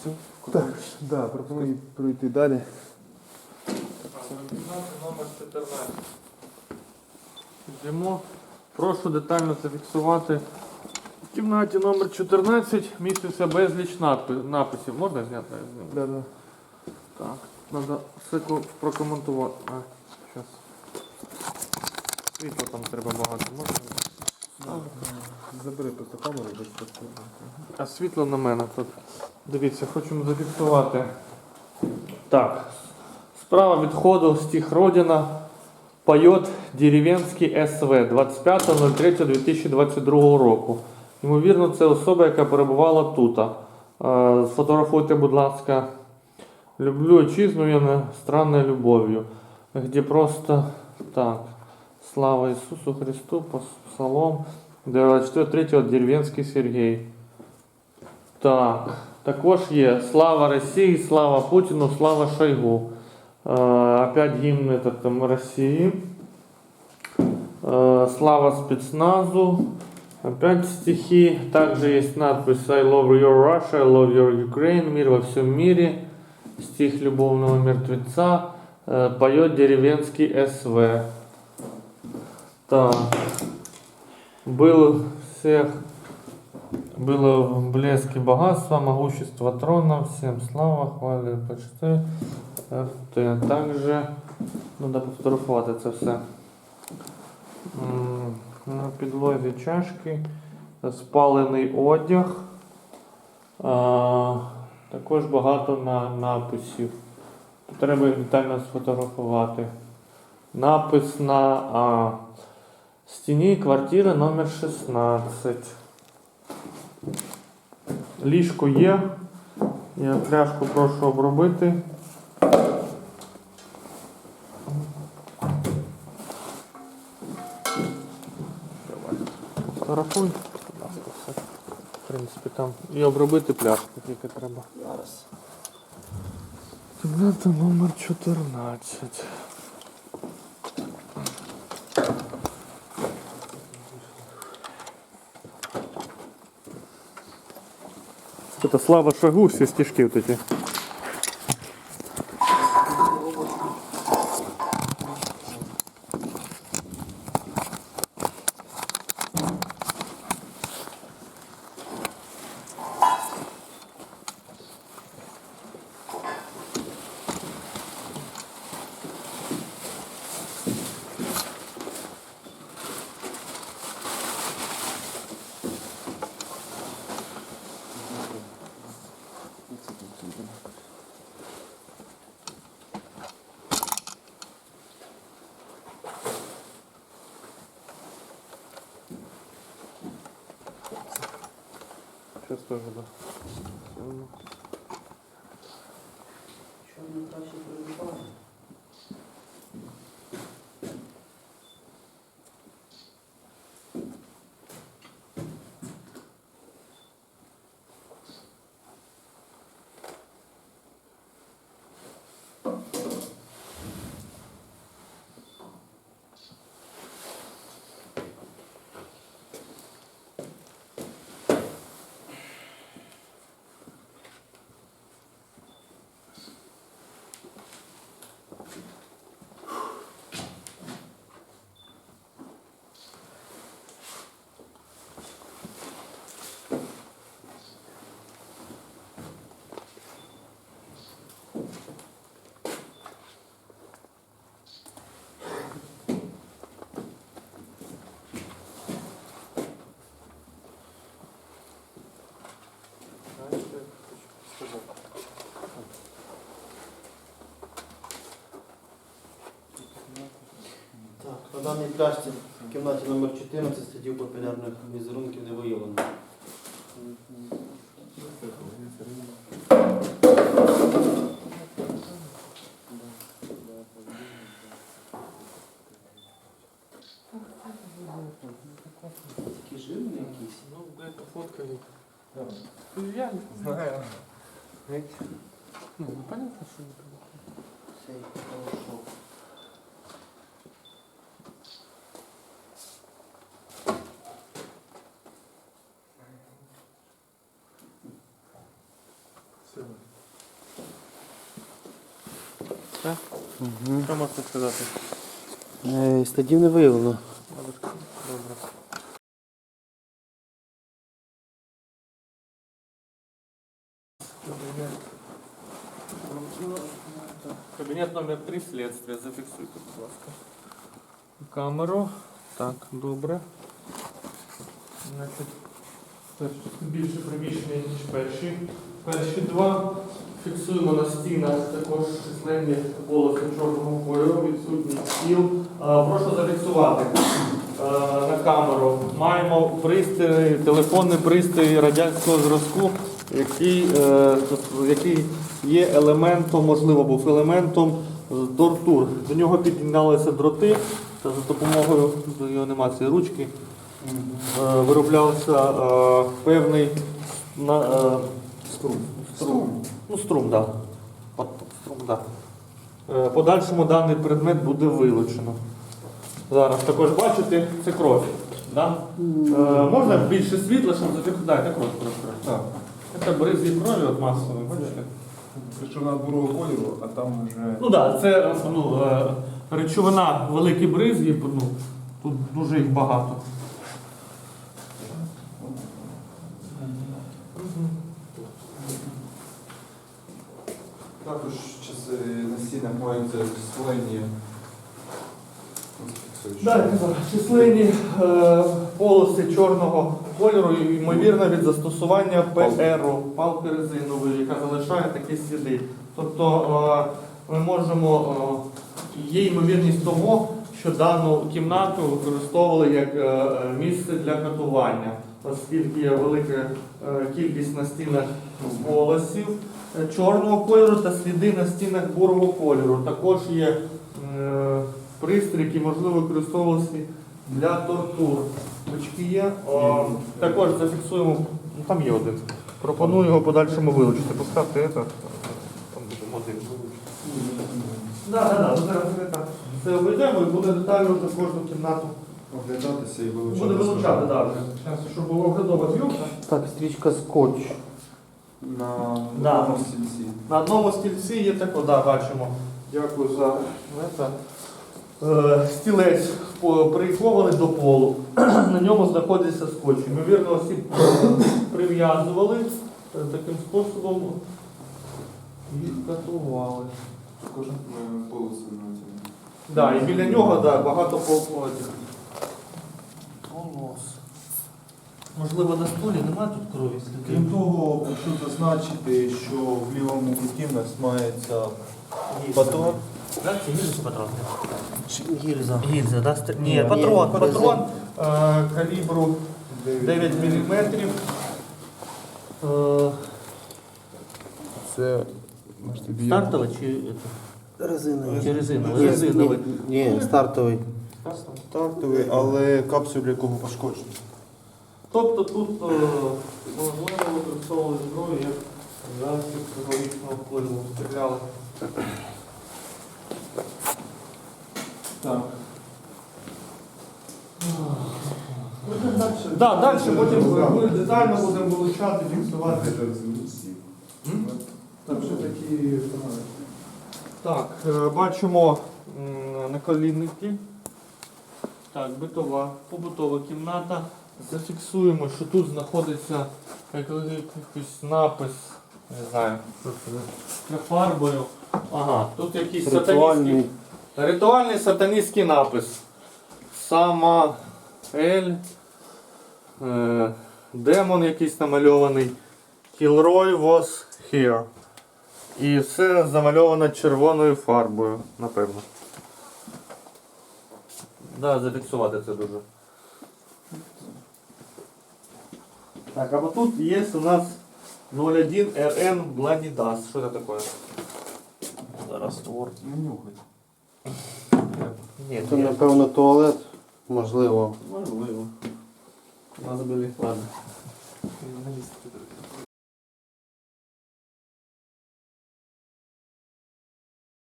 Все, Так, да, пропоную пройти далі. номер 14. Йдемо. Прошу детально зафіксувати. В кімнаті номер 14 містився безліч надпи- написів. Можна зняти? Да, да. Так, треба все ко- прокоментувати. А, щас. Світло там треба багато. Можна? Забери просто камеру, без просто. А світло на мене тут. Дивіться, хочемо зафіксувати. Так. Справа відходу стих Родина. Поет деревенський СВ 25.03.2022 року. Ймовірно, це особа, яка перебувала тут. Сфотографуйте, будь ласка. Люблю отчизну я странною любов'ю. Где просто так. Слава Ісусу Христу, Псалом 24 деревенський Сергій. Так, також є Слава Росії, слава Путіну, слава Шойгу. Е, опять гімн этот, там, Росії. Е, слава спецназу. Опять стихи. Также есть надпись I love your Russia, I love your Ukraine, мир во всем мире. Стих любовного мертвеца. Е, поет деревенский СВ. Так. Был всех было в блеске богатства, могущество трона, всем слава, хвали, почти. РТ. Также треба пофотографувати це все. На підлозі чашки, спалений одяг. А, також багато на написів. Треба їх детально сфотографувати. Напис на а, стіні квартири номер 16. Ліжко є. Я пляшку прошу обробити. Фотографуй. В принципі, там. І обробити пляшку тільки треба. Зараз. Кімната номер 14. Это Слава Шагу, все стишки вот эти. Сейчас тоже, да. Що мені краще перебуває? Так, на даній пляшці в кімнаті номер 14 слідів папілярних візерунків не виявлено. Такі жирні якісь. Ну, это фотка. Я не Знаю. Ну, понятно, что не понятно. Цей хорошо. Так? Угу. Що можете сказати? Е, Стадів не виявлено. Добре. Кабінет номер 3 слідствия. Зафіксуйте, будь ласка. Камеру. Так, добре. Значить, перше, більше приміщення, ніж перші. Перші два. Фіксуємо на стінах також численні полоси чорного кольору, відсутній стіл. Прошу зафіксувати е, на камеру. Маємо пристрій, телефонний пристрій радянського зразку, який, е, який є елементом, можливо, був елементом тортур. До нього під'єдналися дроти, та за допомогою до його нема цієї ручки. е, Вироблявся е, певний е, струм. Струм. Ну, струм, так. Да. Струм, да. Е, Подальшому даний предмет буде вилучено. Зараз також бачите, це кров. Да? Е, можна більше світла, щоб зафіксувати? Дайте кров просто. Так. Це бризі крові от масової, бачите? Причому вона бурого кольору, а там вже. Ну так, да, це ну, е, речовина великі бризги, ну, тут дуже їх багато. Також на стінах мають численні. Е, полоси чорного кольору, ймовірно, від застосування ПРу, палки резинової, яка залишає такі сліди. Тобто е, ми можемо, е, є ймовірність того, що дану кімнату використовували як е, е, місце для катування, оскільки є велика е, кількість на стінах полосів е, чорного кольору та сліди на стінах бурого кольору. Також є е, пристрій, який можливо використовувався для тортур. Ручки є. О, також зафіксуємо, ну там є один. Пропоную його подальшому вилучити. Поставте це. Там будемо один. Так, так, так. Зараз ми так. Це обійдемо і буде детально вже кожну кімнату. Оглядатися і вилучати. Буде вилучати, так. Щоб було оглядова зйомка. Так, стрічка скотч. На Да. одному стільці. На одному стільці є тако, да, бачимо. Дякую за це. Е, Стілець по- прикований до полу. На ньому знаходиться скотч. Ймовірно, всі прив'язували е, таким способом. Їх катували. Кожен е, полоси на цьому. Да, і біля нього да, багато полотів. Полос. Можливо, на столі немає тут крові Крім того, хочу зазначити, що в лівому куті в нас мається патрон. Да, це гільза патрон. Гільза. Гільза, да? Ст- Ні, Ні, патрон, ні, патрон е, калібру 9 мм. Е, Це. б'є. стартовий чи, Резиновий. чи резиновий? Резиновий. Ні, ні, стартовий. Стартовий, але капсуль якого пошкоджено. Тобто тут е, можливо використовували зброю як засіб психологічного впливу. Стріляли. Так. Да, далі потім ми детально будемо вилучати, фіксувати. М? Там ще такі. Так, е, бачимо наколінники. Так, битова, побутова кімната. Зафіксуємо, що тут знаходиться якийсь напис, не знаю, фарбою. Ага, тут якийсь сатаністський, Ритуальний. ритуальний сатаністський напис. Сама Ель. Е, демон якийсь намальований. Kilroy was here. І все замальовано червоною фарбою, напевно. Да, зафіксувати це дуже. Так, а вот тут есть у нас 01 RN Bloody Что это такое? таке? Зараз Word. Не нюхай. Ні, Це, напевно, туалет, можливо. Можливо. У нас были. Ладно.